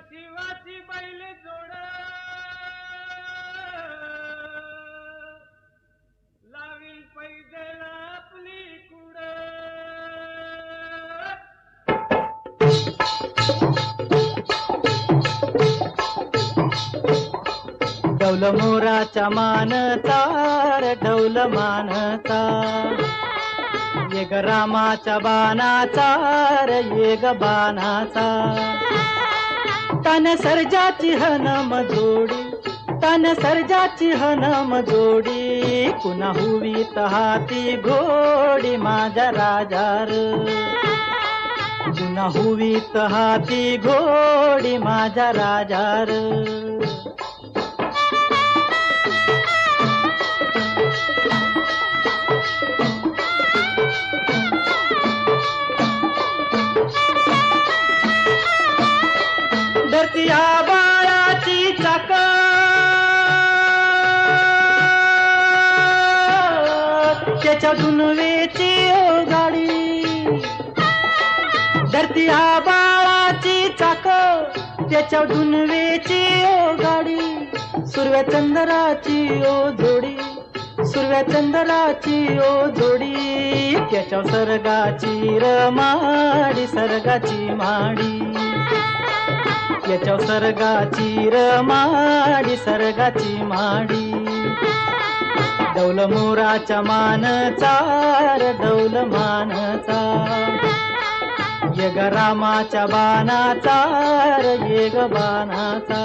शिवाची वाची बैल जोड. लावील पैदल आपली कुड. डौल मोराचा मानता र डौल मानता. ये ग रामाच्या बाणाचा र ये बाणाचा. तन सर्जाची हनम जोडी तन सर्जाची हनम जोडी. पुन्हा हुवी हाती घोडी माझ्या राजार. पुन्हा हुवी हाती घोडी माझ्या राजार. धरती बाळाची चाक त्याच्या दुनवेची ओ गाडी धरती बाळाची चाक त्याच्या दुनवेची ओ गाडी सुरव्या चंद्राची ओ जोडी. सुरव्या चंद्राची ओ जोडी. त्याच्या सरगाची रमाडी सरगाची माडी. याच्या सरगाची रमाडी सर्गाची माडी. दौल मोराच्या मानचार दौल मानचा यग रामाच्या बाणाचा येग बाणाचा